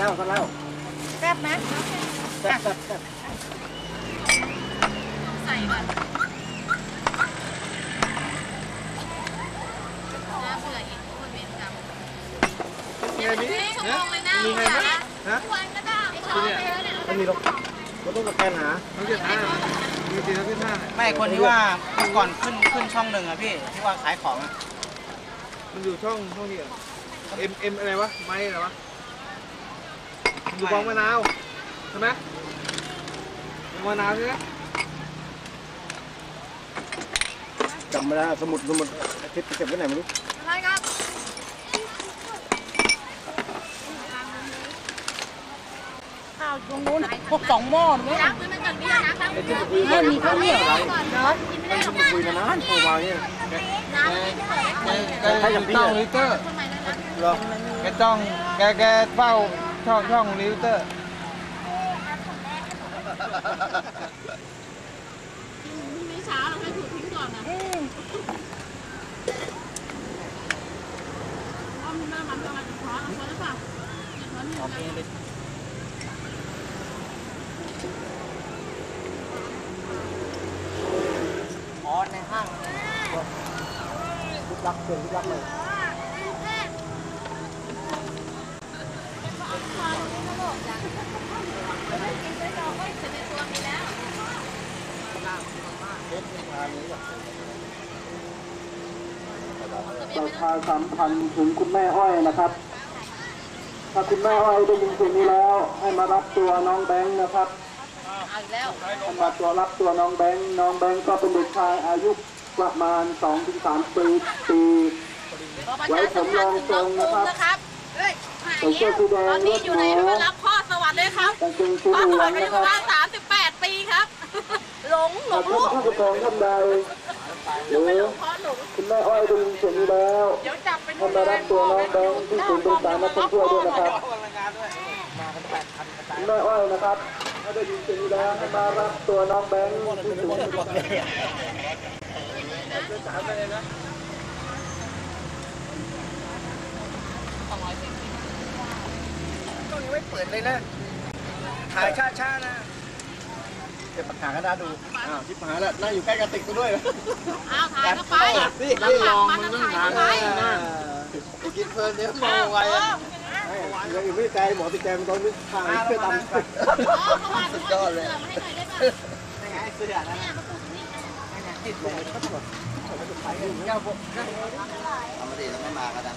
ซัดแล้วซัดแล้วแซ่บไหมแซ่บแซ่บแซ่บใส่ก่อนน่าเบื่ออีกคนเวรกรรมมีไงมีไม่ชั่วโมงเลยนะมีไงไหมฮะทุกวันก็ได้ไอ้ชอบไปแล้วเนี่ยไม่มีหรอกเราต้องสแกนหาน้องเจ็ดห้ามีสี่น้องเจ็ดห้าไม่คนที่ว่าเมื่อก่อนขึ้นขึ้นช่องหนึ่งอะพี่ที่ว่าขายของอะมันอยู่ช่องช่องนี้เหรอเอ็มเอ็มอะไรวะ ไม้อะไรวะ อยู่บางมะนาวใช่ไหมบางมะนาวใช่ไหมจำไม่ได้สมุดสมุดเก็บเก็บไว้ไหนไม่รู้อะไรครับข้าวตรงนู้นพวกสองหม้อนู้นล้างมือมันก่อนพี่นะล้างมือไม่มีข้าวเหนียวก่อนเนาะกินไม่ได้หรอกนะคุยกันนานโทรมาเนี่ยน้ำไม่เปิดให้เลยใครอย่างพี่ช่องอะลิเตอร์ทำไมนะนะเหรอแกจ้องแกแกเฝ้า ช่องช่องลิเตอร์ไม่เช้าเราให้ถูกทิ้งก่อนนะเพราะมันมันมันจะมาจากช้อนเอาช้อนหรือเปล่าช้อนนี่นะอ๋อในห้างรูปลักษณ์เปลี่ยนรูปลักษณ์เลย ประชาสัมพันธ์ถึงคุณแม่อ้อยนะครับ ถ้าคุณแม่อ้อยได้ยินเสียงนี้แล้ว ให้มารับตัวน้องแบงค์นะครับเอาอีกแล้วให้มาตัวรับตัวน้องแบงค์น้องแบงค์ก็เป็นเด็กชายอายุประมาณ2-3ปีปีขอประชาสัมพันธ์ถึงน้องภูมินะครับเฮ้ยหายใส่เสื้อสีแดงตอนนี้อยู่ในมารับพ่อสวัสดิ์เลยครับกางเกงสีพ่อเหสลือวัสงดิ์อายุนะปคระรับมาณ38ปีครับ หลงหลถ้างคุณลูกผู้ปกครองท่านใดหรือพ่อหลง คุณแม่อ้อยได้ยินเสียงนี้แล้วเดี๋ยวจับเป็นให้มารับตัวน้องแบงค์ที่ศูนย์บริการนักท่องเที่ยวด้วยนะครับแปดพันกระจายคุณแม่อ้อยนะครับถ้าได้ยินเสียงนี้แล้วให้มารับตัวน้องแบงค์ที่ศูนย์บริการก็ยังไม่เปิดเลยนะถ่ายช้าๆนะ ก็บปากกากระดาษดู อ้าวชิบหายแล้วนั่งอยู่ใกล้กระติกกูด้วยอ้าวถ่ายเข้าไปนี่แล้วหลังมันจะถ่ายเข้าไปกูกินเพลินเดี๋ยวมองไว้ยังอยู่ไม่ไกลหมอติดแกมตอนนี้ทางเพื่อตามสุดยอดเลยให้หน่อยได้ป่ะยังไงเสื้อนะเนี่ยมาปลูกนี่ติดเลยเอามาดีแล้วไม่มากันนะ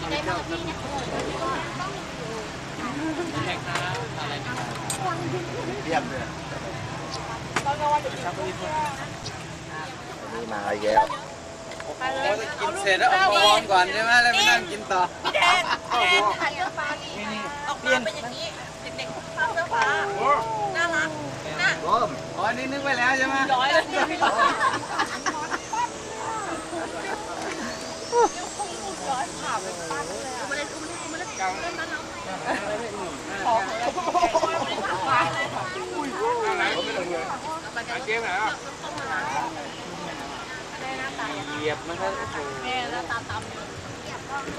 กินได้ป่ะพี่เนี่ย เยี่ยมเลยนี่ มาอีกแล้วกินเสร็จแล้วเอาวอร์มก่อนใช่ไหมแล้วไปนั่งกินต่อพี่แดงพี่แดงถ่ายเสื้อฟ้านี่ออกมาเป็นอย่างนี้เด็กๆเข้าเสื้อฟ้าน่ารักน่ะร่มอ๋อนี่นึกไว้แล้วใช่ไหมร้อยเลยพี่ร้อยร้อยผ่าไปปั้นเลยอะมา เลยมาเลยมาเลยเล่นบ้านเราขอขอเกมไหนอะเหยียบมันก็แม่หน้าตาตำเลย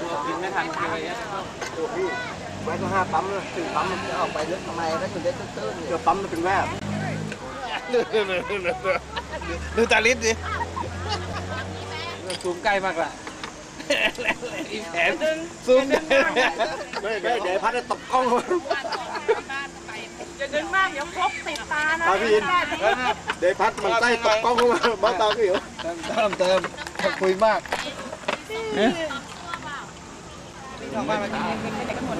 ตัวกินไม่ทันเลยอะตัวพี่ไว้ก็ห้าปั๊มเลยถึงปั๊มมันจะออกไปลึกทำไมแล้วถึงได้ตื้นๆเดี๋ยวปั๊มมันเป็นแวบดูตาลิสดิซูมใกล้มากละอีแผนซูมไม่ไม่เดี๋ยวพัดจะตกกล้องอย่าเดินมากเดี๋ยวครบติดตานะตาพี่อินเดี๋ยวพัดมันใต้ตกกล้องเข้ามาบ้าตาพี่เหรอเติมเติม เติมคุยมาก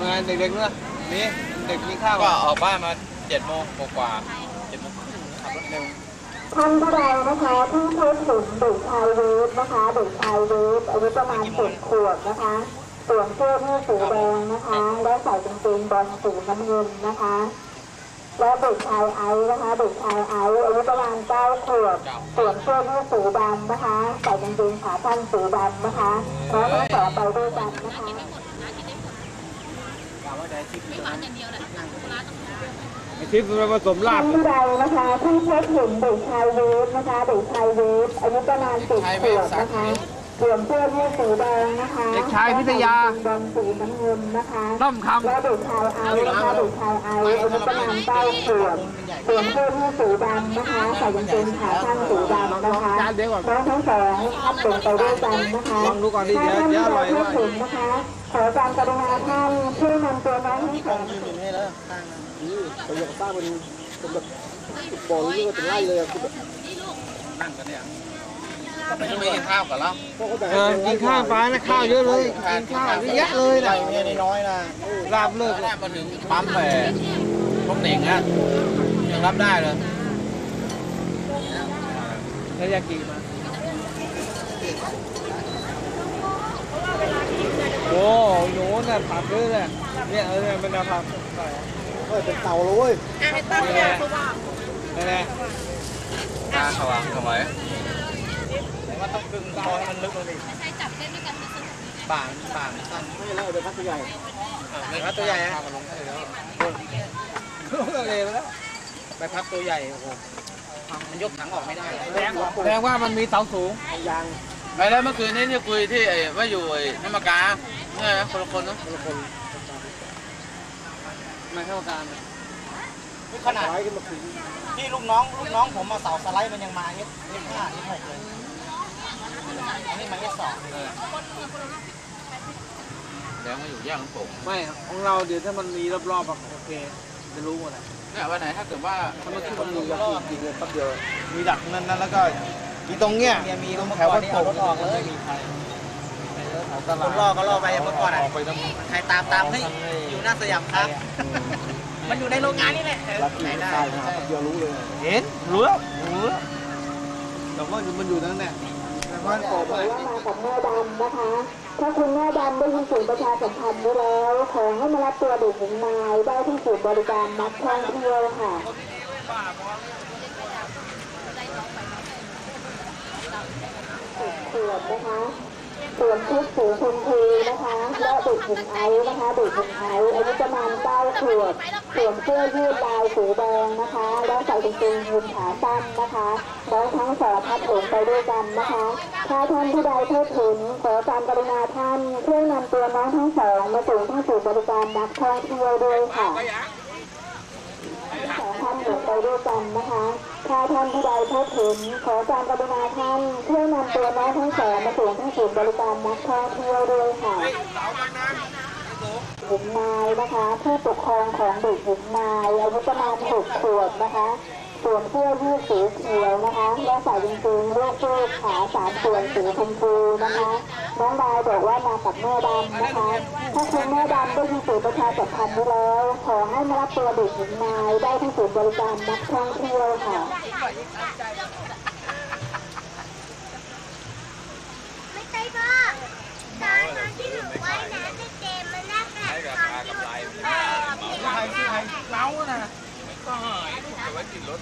งานเด็กๆเนอะนี่เด็กกินข้าวก็ออกบ้านมาเจ็ดโมงกว่าเจ็ดโมงขับรถเร็วท่านผู้ใดนะคะที่พบเห็นเด็กชายเวฟนะคะเด็กชายเวฟอายุประมาณสิบขวบนะคะสวมเสื้อยืดสีแดงนะคะ และใส่กางเกงบอลสีน้ำเงินนะคะ และเด็กชายไอซ์นะคะเด็กชายไอซ์อายุประมาณ9ขวบสวมเสื้อยืดสีดำนะคะใส่กางเกงขาสั้นสีดำนะคะน้องทั้งสองไปด้วยกันนะคะไอ้ทิพย์มันผสมลาบท่านใดนะคะที่พบเห็นเด็กชายเวฟนะคะเด็กชายเวฟอายุประมาณสิบขวบนะคะ สวมเสื้อยืดสีแดงนะคะเด็กชายพิทยาดำสีน้ำเงินนะคะต้อมคและเด็กชายไอซ์นะคะเด็กชายไอซ์อายุประมาณเก้าขวบสวมเสื้อยืดสีดำนะคะใส่กางเกงขาสั้นสีดำนะคะน้องทั้งสองท่านเป็นไปด้วยกันนะคะำลองดูก่อนดิถ้าเดี๋ยวท่านเดี๋ยวอที่ร่อยเราพว่าบเห็นนะคะขอความกรุณาท่านช่วยนำตัวน้องทั้งสองยืนอยู่นี่แล้วตั้งนะนี่ไปอยากสร้างเป็นเป็นแบบบอลเลือดเป็นไล่เลยอะคือแบบ ไม่ต้องไปกินข้าวกับเราพวกเขาแต่งเออกินข้าวฟ้านะข้าวเยอะเลยกินข้าวเยอะแยะเลยใหญ่นะเนี่ยน้อยๆนะลาบเลิกแรกมาถึงปั๊มไปพวกเน่งอะยังรับได้เลยแล้วยากิมาโอ้โหนูน่ะผักด้วยเลยเนี่ยเออเนี่ยมันจะผักใส่เฮ้ยเป็นเต่าเลยเว้ยนี่แหละนี่แหละตาสว่างสมัยว่าต้องกึ่งคอให้มันลึกลงดิป่างป่างสั้นไม่แล้วเดี๋ยวพักใหญ่ไม่ครับตัวใหญ่ฮะลงทะเลไปแล้วไปพักตัวใหญ่โอ้โหมันยกถังออกไม่ได้แสดงว่าแสดงว่ามันมีเสาสูงยางไปแล้วเมื่อคืนนี้เนี่ยคุยที่ไอ้ว่าอยู่ไอ้น้ำมะกาเนี่ยนะคนละคนเนาะคนละคนไม่เท่ากันขนาดไล่ขึ้นมาถึงพี่ลูกน้องลูกน้องผมมาเสาสไลด์มันยังมาเอสเอสห้าเอสหกเลย อันนี้มาเอสสองแล้วมาอยู่แยกน้ำโป่งไม่ของเราเดี๋ยวถ้ามันมีรอบๆอะโอเคจะรู้หมดอะเนี่ยวันไหนถ้าเกิดว่าถ้ามันขึ้นมัมันนมีมียากินกินเลยแป๊บเดียวมีดักนั่นนั่นแล้วก็มีตรงเนี้ยเมียมีตรงเมื่อแถวก่อบ้านนนี่โป่เอางรถออกเลยมีใครคนล่อก็ล่อไปเมื่อก่อนอะออกไปทำใครตามตามเฮ้ยอยู่หน้าสยามครับ มันอยู่ในโรงงานนี่แหละรักกินไม่ตายนะแป๊บเดียวรู้เลย เห็นรู้แล้วรู้แล้วแต่ว่ามันอยู่นั่นแหละแต่ บ้านโป่งมากับแม่ดำนะคะ ถ้าคุณแม่ดำได้ยินเสียงประชาสัมพันธ์นี้แล้ว ขอให้มารับตัวเด็กหญิงนายได้ที่ศูนย์บริการนักท่องเที่ยวค่ะขวบนะคะ สวมชุดสีชมพูนะคะและเด็กหญิงไอซ์นะคะเด็กหญิงไอซ์อายุประมาณเก้าขวบสวมเสื้อยืดลายสีแดงนะคะ และใส่กางเกงยีนขาสั้นนะคะน้องทั้งสองพัดเองไปด้วยกันนะคะ ถ้าท่านผู้ใดเพบเห็นขอความกรุณาท่านช่วยนำตัวน้องทั้งสองมาส่งที่ศูนย์บริการนักท่องเที่ยวด้วยค่ะ ทั้งสองท่านหลงไป ด้วยกันนะคะถ้าท่านผู้ใดพบเห็นขอความกรุณาท่านช่วยนำตัวน้องทั้งสองมาส่งที่ศูนย์บริการนักท่องเที่ยวด้วยค่ะหญิงนายนะคะผู้ปกครองของเด็กหญิงนายอายุประมาณหกขวบนะคะ สวมเสื้อยืดสีเขียวนะคะ และใส่กางเกงลูกฟูกขาสามส่วนสีชมพูนะคะ น้องนายบอกว่ามากับแม่ดำนะคะ ถ้าคุณแม่ดำได้ยินเสียงประชาสัมพันธ์นี้แล้ว ขอให้มารับตัวเด็กหญิงนายได้ที่ศูนย์บริการนักท่องเที่ยวค่ะไม่ใช่พ่ อตอนนั้นที่หนู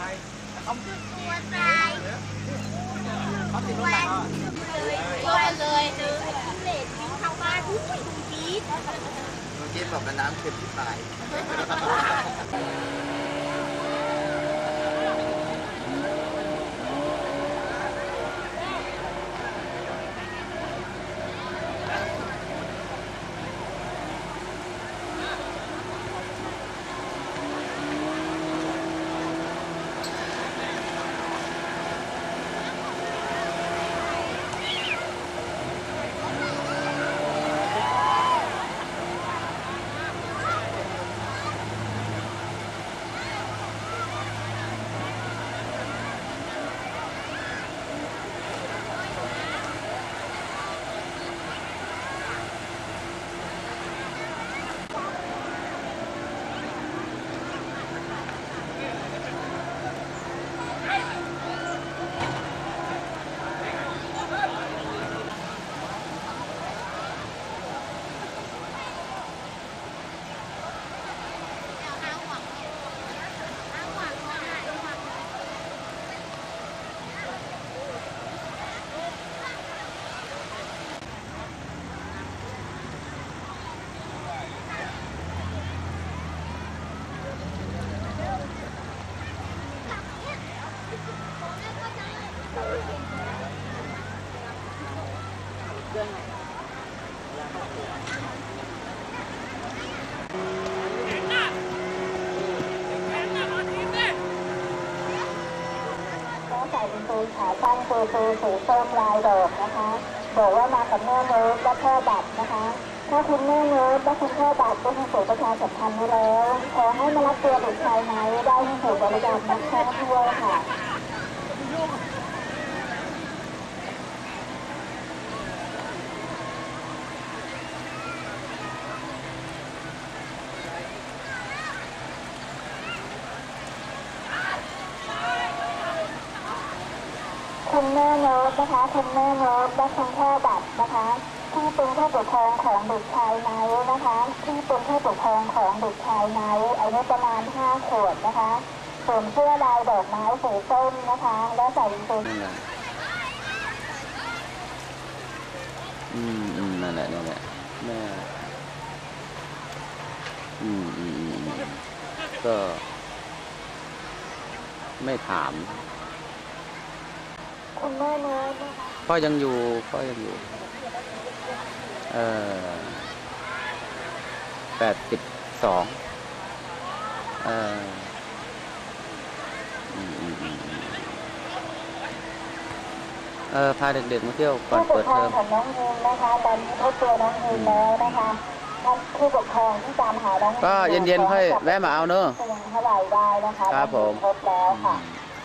ว่ายน้ำในเกมมันน่ากัดตอนที่หนูเออพี่ใช่เขาตัวตายตัวเลยตัวเลยเลดวิ่งเข้าบ้านอุ้ยจี๊ดเมื่อกี้บอกว่าน้ำเค็มที่ตาย ก็ใส่เป็นตัวขาตั้งตัวตัวสูงต้มลายดอกนะคะ บอกว่ามากับแม่เน้อและพ่อบัตรนะคะ ถ้าคุณแม่เน้อและคุณพ่อบัตรได้ที่ศูนประชาสัมพันธ์ไว้แล้ว ขอให้มารับตัวเด็กชายไม้ได้ที่ศูนบริการนักท่องเที่ยวค่ะ คุณแม่น้ตนะคะคุณแม่น้ตและคุณพ่อบัตรนะคะที่เป็นผู้ปกครองของเด็กชายไนท์นะคะที่เป็นผู้ปกครองของเด็กชายไนท์อายุประมาณ5ขวบนะคะสวมเสื้อลายดอกไม้สีส้มนะคะ และใส่กางเกงอืมอืมนั่นแหละนั่นแหละแม่อืมอืมอืมก็ไม่ถาม คุณแม่โน้ตนะคะพ่อยังอยู่พ่อยังอยู่เออแปดสิบสองเอออืมอืมอืมอืมเออพาเด็กๆมาเที่ยวก่อนผู้ปเปิกดครอเทงอมของน้องยีนนะคะ ตอนนี้พบตัวน้องยีนแล้วนะคะท่านผู้ปกครองที่ตามหาน้องยีนก็เย็นๆค่อยแวะมาเอาเนอะเพียงเท่าไหร่ได้นะคะครับผม พบแล้วค่ะ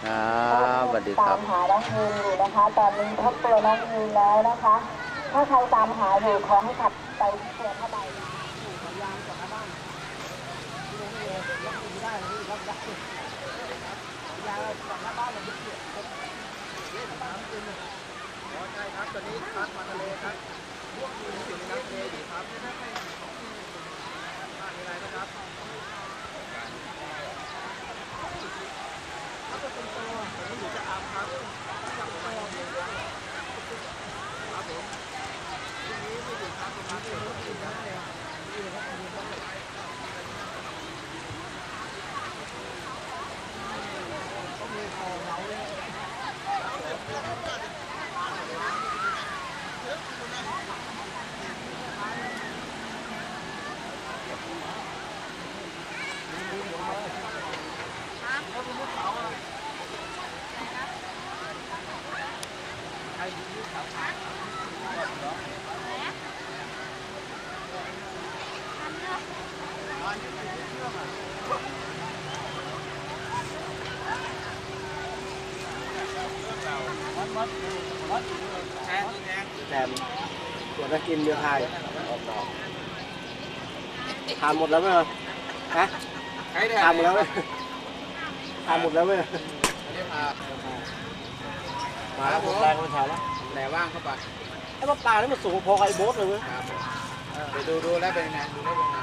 ครับสวัสดีครับตามหาน้องยีนอยู่นะคะ ตอนนี้พบตัวน้องยีนแล้วนะคะ ถ้าใครตามหาอยู่ขอให้ขับไปที่ตัวผ้าใบตอนนี้พัดมาทะเลครับพวกอยู่ในน้ำทะเลอยู่ครับบ้านมีอะไรนะครับก็เป็นตัวผมอยู่จะอาบครับครับผมพรุ่งนี้ไม่อยู่ครับประมาณเดือนที่แล้วเนี่ย แถมเดี๋ยวจะ กินเดี๋ยวทายทานหมดแล้วไหมฮะใครได้ทานหมดแล้วไหมทานหมดแล้วไหมได้พามาแล้วผมแรงไปถ่ายแล้วไหนว่างเข้าไปไอ้ปลาปลานี่มันสูงพอกับไอ้โบ๊ทเลยเว้ยครับไปดูดูแล้วเป็นไงดูแล้วเป็นไง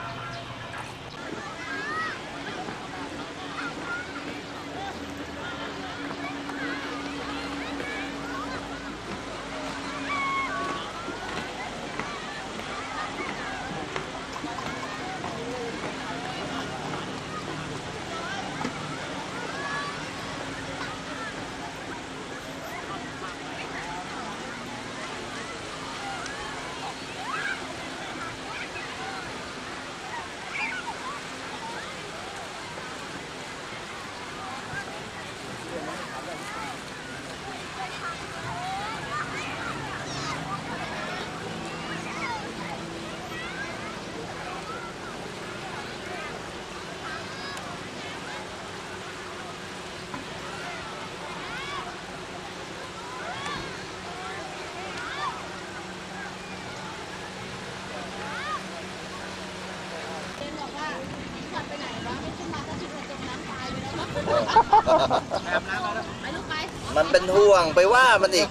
มันเป็นห่วงไปว่ามันอีก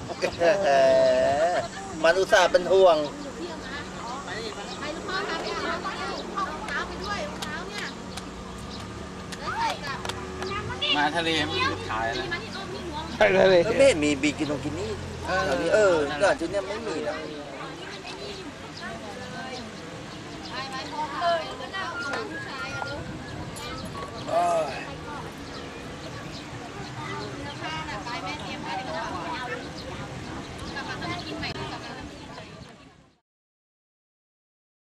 มันอุตส่าห์เป็นห่วง ไปลูกพ่อพาไปเอาเอารองเท้าไปด้วยรองเท้าเนี่ยแล้วใส่กับมาทะเลมันถ่ายแล้วมันที่อ้อมที่หัวใช่เลย ไม่เห็นมีบิกินงกินี่แถวนี้เออก่อนจุดเนี้ยไม่มีนะเ